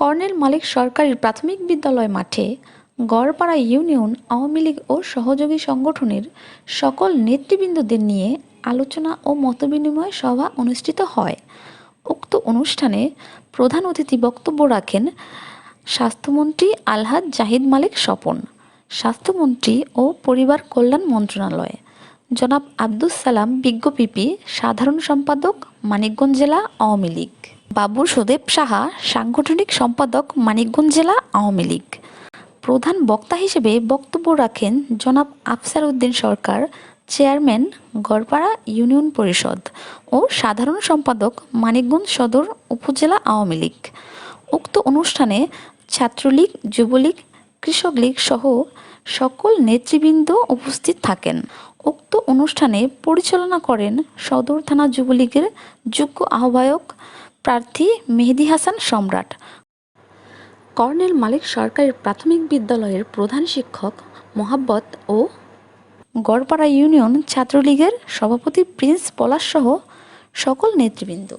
Colonel মালিক সরকারি প্রাথমিক বিদ্যালয় মাঠে গড়পাড়া ইউনিয়ন, আওয়ামী লীগ ও সহযোগী সংগঠনের সকল নেতৃবৃন্দদের নিয়ে আলোচনা ও মতবিনিময় সভা অনুষ্ঠিত হয়। উক্ত অনুষ্ঠানে প্রধান অতিথি বক্তব্য রাখেন স্বাস্থ্যমন্ত্রী আলহাজ জাহিদ মালিক স্বপন। স্বাস্থ্যমন্ত্রী ও পরিবার কল্যাণ মন্ত্রণালয়। জনাব আব্দুস সালাম বিজ্ঞ পিপি, সাধারণ সম্পাদক, মানিকগঞ্জ জেলা আওয়ামী লীগ। বাবুর সুদেব সাহা, সাংগঠনিক সম্পাদক, মানিকগঞ্জ জেলা আওয়ামী লীগ। প্রধান বক্তা হিসেবে বক্তব্য রাখেন জনাব আফসার উদ্দিন সরকার, চেয়ারম্যান গড়পাড়া ইউনিয়ন পরিষদ ও সাধারণ সম্পাদক মানিকগঞ্জ সদর উপজেলা আওয়ামী লীগ। উক্ত অনুষ্ঠানে ছাত্রলীগ, যুবলীগ কৃষক লীগ সহ সকল নেতৃবৃন্দ উপস্থিত থাকেন। উক্ত অনুষ্ঠানে পরিচালনা করেন সদর থানা যুবলীগের যোগ্য আহ্বায়ক প্রার্থী মেহেদি হাসান সম্রাট। কর্নেল মালিক সরকারি প্রাথমিক বিদ্যালয়ের প্রধান শিক্ষক মোহাব্বত ও গড়পাড়া ইউনিয়ন ছাত্রলীগের সভাপতি প্রিন্স পলাশ সহ সকল নেতৃবৃন্দ।